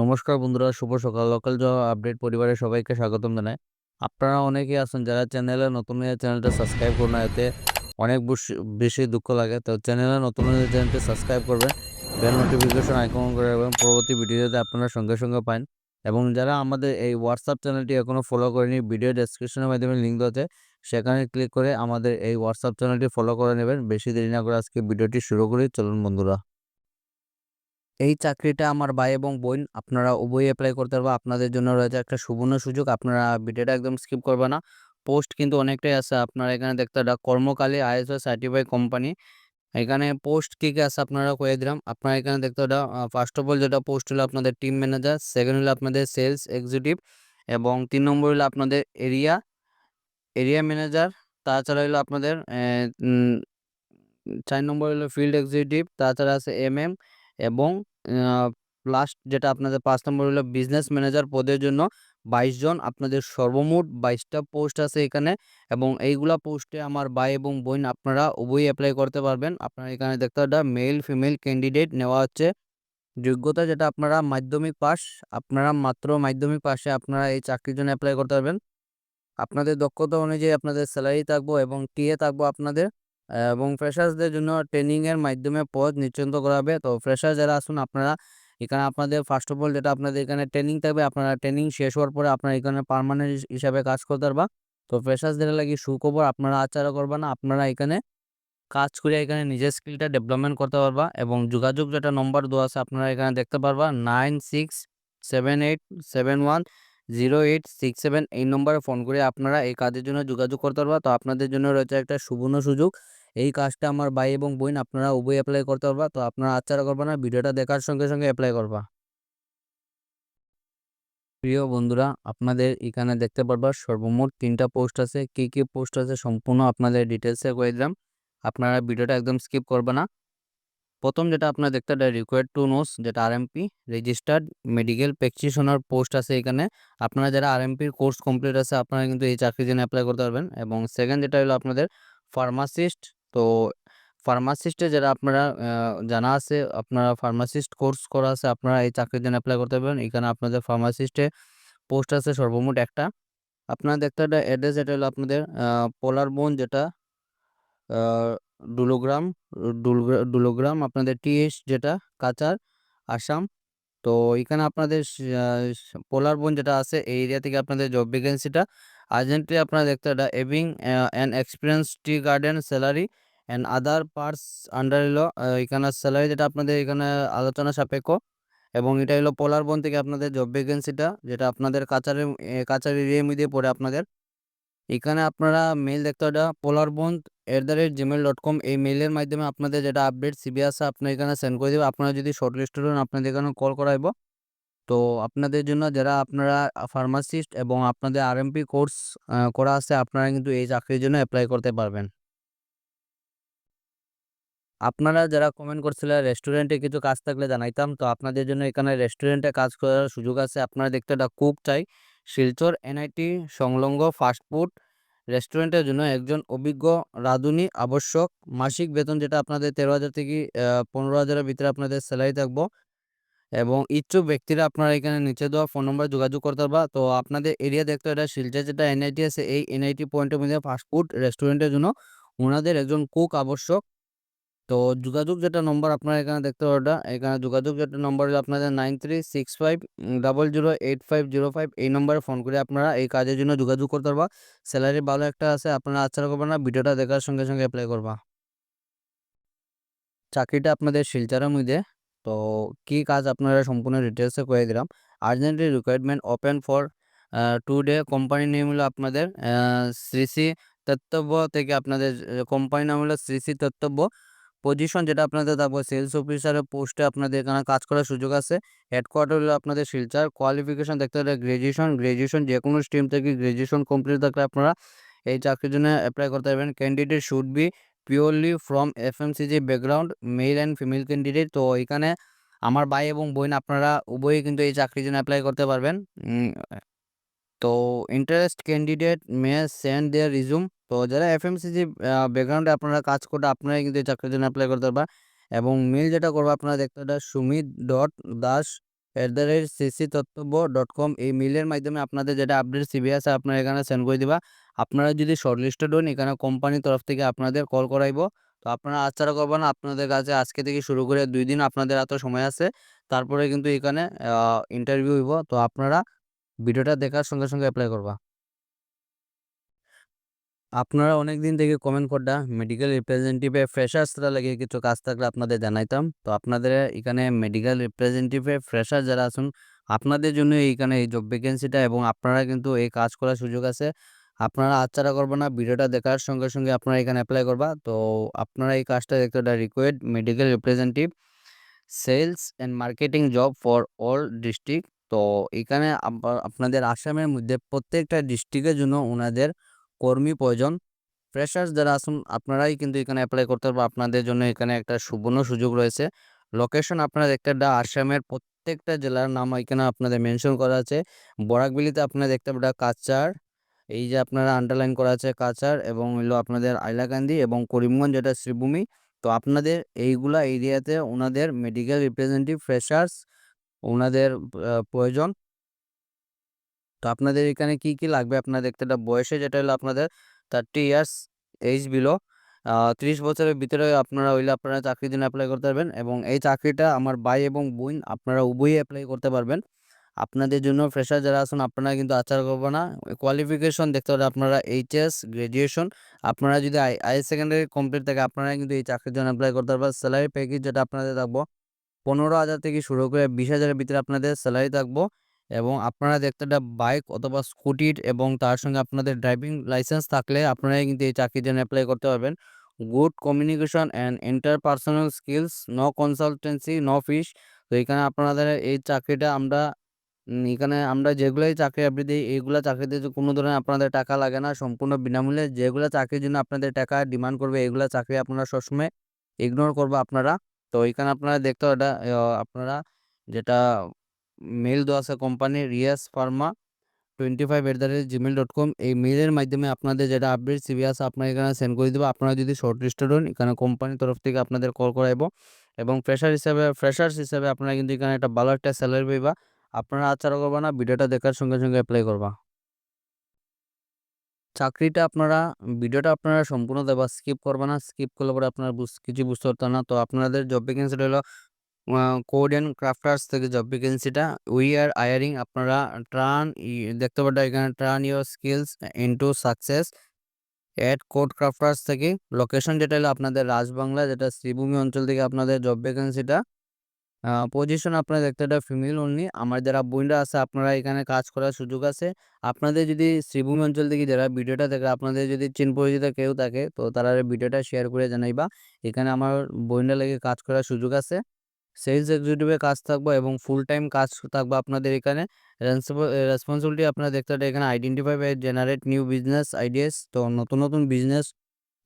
নমস্কার বন্ধুরা, শুভ সকাল। লোকাল জব আপডেট পরিবারের সবাইকে স্বাগতম জানাই। আপনারা অনেকেই আছেন যারা চ্যানেলে নতুন হয়ে চ্যানেলটা সাবস্ক্রাইব করুন এতে অনেক বেশি দুঃখ লাগে। তো চ্যানেলে নতুন হয়ে চ্যানেলটি সাবস্ক্রাইব করবেন বেল নোটিফিকেশন আইকন করে রাখবেন, পরবর্তী ভিডিওতে আপনারা সঙ্গে সঙ্গে পান এবং যারা আমাদের এই হোয়াটসঅ্যাপ চ্যানেলটি এখনও ফলো করেনি ভিডিও ডেসক্রিপশনের মাধ্যমে লিঙ্ক আছে, সেখানে ক্লিক করে আমাদের এই হোয়াটসঅ্যাপ চ্যানেলটি ফলো করে নেবেন। বেশি দেরি না করে আজকে ভিডিওটি শুরু করি। চলুন বন্ধুরা। এই চাকরিটা আমার ভাই এবং বোন, আপনারা উভয়ই অ্যাপ্লাই করতে পারবে। আপনাদের জন্য রয়েছে একটা সুবর্ণ সুযোগ, আপনারা ভিডিওটা একদম স্কিপ করবে না। পোস্ট কিন্তু অনেকটাই আছে, আপনারা এখানে দেখতে কর্মকালী আইএসও সার্টিফাই কোম্পানি এখানে পোস্ট কী কী আছে আপনারা কয়ে দিলাম। আপনারা এখানে দেখতে পারেন ফার্স্ট অফ অল যেটা পোস্ট হলো আপনাদের টিম ম্যানেজার সেকেন্ড হলো আপনাদের সেলস এক্সিকিউটিভ এবং তিন নম্বর হলো আপনাদের এরিয়া এরিয়া ম্যানেজার তাছাড়া হলো আপনাদের চার নম্বর হলো ফিল্ড এক্সিকিউটিভ তাছাড়া আছে এমএম এবং লাস্ট যেটা আপনাদের পাঁচ নম্বর হলো বিজনেস ম্যানেজার পদের জন্য বাইশ জন আপনাদের সর্বমোট বাইশটা পোস্ট আছে এখানে এবং এইগুলা পোস্টে আমার ভাই এবং বোন আপনারা উভয়ই অ্যাপ্লাই করতে পারবেন। আপনারা এখানে দেখতে পারেন মেল ফিমেল ক্যান্ডিডেট নেওয়া হচ্ছে। যোগ্যতা যেটা আপনারা মাধ্যমিক পাস, আপনারা মাত্র মাধ্যমিক পাশে আপনারা এই চাকরির জন্য অ্যাপ্লাই করতে পারবেন। আপনাদের দক্ষতা অনুযায়ী আপনাদের স্যালারি থাকব এবং টিএ থাকব আপনাদের। এবং ফ্রেশার্সদের জন্য ট্রেনিংয়ের মাধ্যমে পদ নিশ্চিন্ত করা হবে। তো ফ্রেশার যারা আসুন, আপনারা এখানে আপনাদের ফার্স্ট অফ অল যেটা আপনাদের এখানে ট্রেনিং থাকবে, আপনারা ট্রেনিং শেষ হওয়ার পরে আপনারা এখানে পারমানেন্ট হিসাবে কাজ করতে পারবা। তো ফ্রেশার্সদের লাগি সুখবর, আপনারা আচার করবা না, আপনারা এখানে কাজ করে এখানে নিজের স্কিলটা ডেভেলপমেন্ট করতে পারবা এবং যোগাযোগ যেটা নম্বর দেওয়া আছে, আপনারা এখানে দেখতে পারবা nine six seven eight seven one zero eight six seven এই নম্বরে ফোন করে আপনারা এই কাজের জন্য যোগাযোগ করতে পারবা তো আপনাদের জন্য রয়েছে একটা সুবর্ণ সুযোগ। এই কাজটা আমার ভাই এবং বোন আপনারা উভয় অ্যাপ্লাই করতে পারবা। তো আপনারা আচ্ছা করবা না, ভিডিওটা দেখার সঙ্গে সঙ্গে অ্যাপ্লাই করবা। প্রিয় বন্ধুরা, আপনাদের এখানে দেখতে পারবা সর্বমোট তিনটা পোস্ট আছে। কি কি পোস্ট আছে সম্পূর্ণ আপনাদের ডিটেলসে করে দিলাম। আপনারা ভিডিওটা একদম স্কিপ করবে না। প্রথম যেটা আপনারা দেখতে রিকোয়ার্ড টু নোস যেটা RMP registered medical practitioner post আছে এখানে। আপনারা যারা আরএমপির কোর্স কমপ্লিট আছে, আপনারা কিন্তু এই চাকরির জন্য অ্যাপ্লাই করতে পারবেন। এবং সেকেন্ড যেটা হলো আপনাদের ফার্মাসিস্ট তো ফার্মাসিস্টে যারা আপনারা জানা আছে, আপনারা ফার্মাসিস্ট কোর্স করা আছে, আপনারা এই চাকরির জন্য অ্যাপ্লাই করতে পারবেন। এখানে আপনাদের ফার্মাসিস্টে পোস্ট আছে সর্বমোট একটা। আপনারা দেখতে একটা অ্যাড্রেস এটা হলো আপনাদের পোলার বোন যেটা ডুলোগ্রাম ডুলোগ্রাম আপনাদের টিএস যেটা কাচার আসাম। তো এখানে আপনাদের পোলার বোন যেটা আছে, এই এরিয়া থেকে আপনাদের জব ভ্যাকেন্সিটা আর্জেন্টলি আপনারা দেখতে এটা having and experience tea garden salary and other parts under এলো এখানে স্যালারি যেটা আপনাদের এখানে আলোচনা সাপেক্ষ। এবং এটা হলো পোলার বোন থেকে আপনাদের জব ভ্যাকেন্সিটা যেটা আপনাদের কাচারের কাচার এরিয়ার মধ্যে পড়ে আপনাদের। এখানে আপনারা মেল দেখতে ওটা polar at the rate Gmail dot com এই মেলের মাধ্যমে আপনাদের যেটা আপডেট সিবি আছে আপনি এখানে সেন্ড করে দেবে। আপনারা যদি শর্ট লিস্টেড হন, আপনাদের এখানে কল করাইব। তো আপনাদের জন্য যারা আপনারা ফার্মাসিস্ট এবং আপনাদের আরএমপি কোর্স করা আছে, আপনারা কিন্তু এই চাকরির জন্য অ্যাপ্লাই করতে পারবেন। আপনারা যারা কমেন্ট করছিলেন রেস্টুরেন্টে কিছু কাজ থাকলে জানাইতাম। তো আপনাদের জন্য এখানে রেস্টুরেন্টে কাজ করার সুযোগ আছে। আপনারা দেখতে একটা কুক চাই। শিলচর এনআইটি সংলগ্ন ফাস্টফুড রেস্টুরেন্টের জন্য একজন অভিজ্ঞ রাঁধুনি আবশ্যক। মাসিক বেতন যেটা আপনাদের তেরো হাজার থেকে পনেরো হাজারের ভিতরে আপনাদের স্যালারি থাকব। এবং ইচ্ছুক ব্যক্তিরা আপনারা এখানে নিচে দেওয়া ফোন নম্বরে যোগাযোগ করতে পারবা। তো আপনাদের এরিয়া দেখতে এটা শিলচর যেটা এনআইটি আছে, এই এনআইটি পয়েন্টের মধ্যে ফাস্টফুড রেস্টুরেন্টের জন্য ওনাদের একজন কুক আবশ্যক। তো যোগাযোগ যেটা নম্বর আপনারা এখানে দেখতে পারবেন, এখানে যোগাযোগ যেটা নম্বর হলো আপনাদের nine three six five double zero eight five zero five এই নম্বরে ফোন করে আপনারা এই কাজের জন্য যোগাযোগ করতে পারবা। স্যালারি ভালো একটা আছে, আপনারা আচ্ছা করবেন না, ভিডিওটা দেখার সঙ্গে সঙ্গে অ্যাপ্লাই করবা। চাকরিটা আপনাদের শিলচারের মধ্যে, তো কি কাজ আপনারা সম্পূর্ণ ডিটেলসে করে দিলাম। Urgently requirement open for today company name হলো আপনাদের শ্রী শ্রী তত্তব্য থেকে আপনাদের কোম্পানি নাম হলো শ্রী শ্রী তত্তব্য পজিশন যেটা আপনাদের তারপর সেলস অফিসারের পোস্টে আপনাদের এখানে কাজ করার সুযোগ আছে। হেডকোয়ার্টার হলো আপনাদের শিলচার। কোয়ালিফিকেশন দেখতে হলে গ্র্যাজুয়েশন গ্র্যাজুয়েশন যে কোনো স্ট্রিম থেকে গ্র্যাজুয়েশন কমপ্লিট থাকলে আপনারা এই চাকরির জন্য অ্যাপ্লাই করতে পারবেন। Candidate should be purely from FMCG background male and female candidate তো এখানে আমার ভাই এবং বোন আপনারা উভয়ই কিন্তু এই চাকরির জন্য অ্যাপ্লাই করতে পারবেন। তো interest candidate may send their resume তো যারা এফএমসিজি ব্যাকগ্রাউন্ডে আপনারা কাজ করতে আপনারাই কিন্তু এই চাকরির জন্য অ্যাপ্লাই করতে পারবা। এবং মেল যেটা করব, আপনারা দেখতে পাবেন Sumit dot Das at the rate CC তত্ত্বব dot com এই মেলের মাধ্যমে আপনাদের যেটা আপডেট সিবি আছে, আপনারা এখানে সেন্ড করে দিবা। আপনারা যদি শর্টলিস্টেড হন, এখানে কোম্পানির তরফ থেকে আপনাদের কল করাইব। তো আপনারা আচ্ছাড়া করবেন আপনাদের কাছে আজকে থেকে শুরু করে দুই দিন আপনাদের এত সময় আছে। তারপরে কিন্তু এখানে ইন্টারভিউ হইব। তো আপনারা ভিডিওটা দেখার সঙ্গে সঙ্গে অ্যাপ্লাই করবা। আপনারা অনেক দিন থেকে কমেন্ট করডা মেডিকেল রিপ্রেজেন্টেটিভে ফ্রেশার্সরা লাগে কিছু কাজ থাকলে আপনাদের জানাইতাম। তো আপনাদের এখানে মেডিকেল রিপ্রেজেন্টেটিভে ফ্রেশার যারা আছেন, আপনাদের জন্য এইখানে এই জব ভ্যাকেন্সিটা এবং আপনারা কিন্তু এই কাজ করার সুযোগ আছে। আপনারা আচ্ছাড়া করবেন না, ভিডিওটা দেখার সঙ্গে সঙ্গে আপনারা এখানে অ্যাপ্লাই করবা। তো আপনারা এই কাজটা দেখতে required medical representative sales and marketing job for all district তো এখানে আপনাদের আসামের মধ্যে প্রত্যেকটা ডিস্ট্রিক্টের জন্য ওনাদের কর্মী প্রয়োজন। ফ্রেশার্স যারা আসুন আপনারাই কিন্তু এখানে অ্যাপ্লাই করতে পারব আপনাদের জন্য এখানে একটা সুবর্ণ সুযোগ রয়েছে। লোকেশন আপনারা দেখতে পাবেন আসামের প্রত্যেকটা জেলার নাম এখানে আপনাদের মেনশন করা আছে। বরাকবিলিতে আপনারা দেখতে পাবেন কাচার, এই যে আপনারা আন্ডারলাইন করা আছে কাচার এবং হইল আপনাদের আইলাকান্দি এবং করিমগঞ্জ, যেটা শ্রীভূমি। তো আপনাদের এইগুলা এরিয়াতে ওনাদের মেডিকেল রিপ্রেজেন্টেটিভ ফ্রেশার্স ওনাদের প্রয়োজন। তো আপনাদের এখানে কি কি লাগবে? আপনারা দেখতে একটা বয়সে যেটা হলো আপনাদের থার্টি ইয়ার্স এইজ বিলো ত্রিশ বছরের ভিতরে আপনারা হইলে আপনারা চাকরির জন্য অ্যাপ্লাই করতে পারবেন এবং এই চাকরিটা আমার ভাই এবং বোন আপনারা উভয়ই অ্যাপ্লাই করতে পারবেন। আপনাদের জন্য ফ্রেশার যারা আছেন আপনারা কিন্তু আচার করব না কোয়ালিফিকেশন দেখতে পারেন আপনারা এইচএস গ্র্যাজুয়েশন আপনারা যদি আই সেকেন্ডারি কমপ্লিট থাকে আপনারা কিন্তু এই চাকরির জন্য অ্যাপ্লাই করতে পারবেন। স্যালারি প্যাকেজ যেটা আপনাদের থাকব, পনেরো হাজার থেকে শুরু করে বিশ হাজারের ভিতরে আপনাদের স্যালারি থাকব। এবং আপনারা দেখতে একটা বাইক অথবা স্কুটির এবং তার সঙ্গে আপনাদের ড্রাইভিং লাইসেন্স থাকলে আপনারাই কিন্তু এই চাকরির জন্য অ্যাপ্লাই করতে পারবেন। Good communication and interpersonal skills no consultancy no fees তো এখানে আপনাদের এই চাকরিটা আমরা এখানে আমরা যেগুলোই চাকরি আপনি দিই, এইগুলো চাকরিতে কোনো ধরনের আপনাদের টাকা লাগে না, সম্পূর্ণ বিনামূল্যে যেগুলো চাকরির জন্য আপনাদের টাকা ডিমান্ড করবে এগুলো চাকরি আপনারা সবসময় ইগনোর করব আপনারা। তো এখানে আপনারা দেখতে ওটা আপনারা যেটা মেল দেওয়া আছে company Riyas pharma twenty five at the rate Gmail dot com এই মেলের মাধ্যমে আপনাদের যেটা আপডেট সিবি আছে আপনার এখানে সেন্ড করে দেবো। আপনারা যদি শর্ট লিস্টেড হন, এখানে কোম্পানির তরফ থেকে আপনাদের কল করাইব। এবং ফ্রেশার হিসাবে ফ্রেশার্স হিসাবে আপনারা কিন্তু এখানে একটা ভালো একটা স্যালারি পাইবা। আপনারা আচার করবা না, ভিডিওটা দেখার সঙ্গে সঙ্গে অ্যাপ্লাই করবা। চাকরিটা আপনারা, ভিডিওটা আপনারা সম্পূর্ণ দেবা। স্কিপ করবা না স্কিপ করলে পরে আপনারা কিছু বুঝতে পারতেন না। তো আপনাদের জব ভ্যাকেন্সিটা হলো কোড অ্যান্ড ক্রাফটার্স থেকে জব ভ্যাকেন্সিটা উই আর আয়ারিং আপনারা ট্রান দেখতে পাবেন এখানে train your skills into success ad code crafters থেকে। লোকেশন যেটা হলো আপনাদের রাজবাংলা, যেটা শ্রীভূমি অঞ্চল থেকে আপনাদের জব ভ্যাকেন্সিটা পজিশন আপনারা দেখতে একটা ফিমেল অনলি আমার যারা বোনরা আছে আপনারা এখানে কাজ করার সুযোগ আছে। আপনাদের যদি শ্রীভূমি অঞ্চল থেকে যারা ভিডিওটা দেখে, আপনাদের যদি চিন পরিচিত কেউ থাকে, তো তারা ভিডিওটা শেয়ার করে জানাইবা। এখানে আমার বোনরা লেগে কাজ করার সুযোগ আছে। সেলস এক্সিকিউটিভে কাজ থাকব এবং ফুল টাইম কাজ থাকব আপনাদের এখানে। রেসপন্সিবিলিটি আপনারা দেখতে পারেন এখানে identify by generate new business ideas তো নতুন নতুন বিজনেস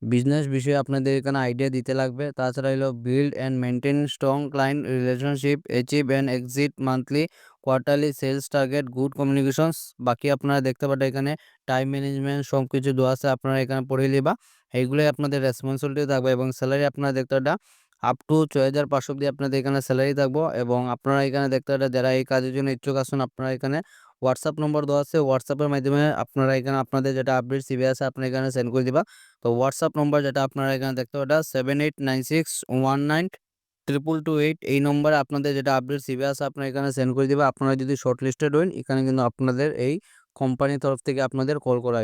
বিজনেস বিষয়ে আপনাদের এখানে আইডিয়া দিতে লাগবে। তাছাড়া হলো build and maintain strong client relationship achieve and exceed monthly quarterly sales target good communications বাকি আপনারা দেখতে পারেন এখানে টাইম ম্যানেজমেন্ট সব কিছু দেওয়া আছে, আপনারা এখানে পড়ে নিবা। এইগুলোই আপনাদের রেসপন্সিবিলিটি থাকবে এবং স্যালারি আপনারা দেখতে পারেন আপ টু ছয় হাজার পাঁচশো অব্দি আপনাদের এখানে স্যালারি থাকব এবং আপনারা এখানে দেখতে পারেন যারা এই কাজের জন্য ইচ্ছুক আসুন আপনারা এখানে হোয়াটসঅ্যাপ নম্বর দেওয়া আছে। হোয়াটসঅ্যাপের মাধ্যমে আপনারা এখানে আপনাদের যেটা আপডেট সিবি আছে, আপনারা এখানে সেন্ড করে দিবা। তো হোয়াটসঅ্যাপ নম্বর যেটা আপনারা এখানে দেখতে পাবেন seven eight nine six one nine triple two eight এই নম্বরে আপনাদের যেটা আপডেট সিবি আছে, আপনারা এখানে সেন্ড করে দিবা। আপনারা যদি শর্ট লিস্টেড হন, এখানে কিন্তু আপনাদের এই কোম্পানির তরফ থেকে আপনাদের কল করা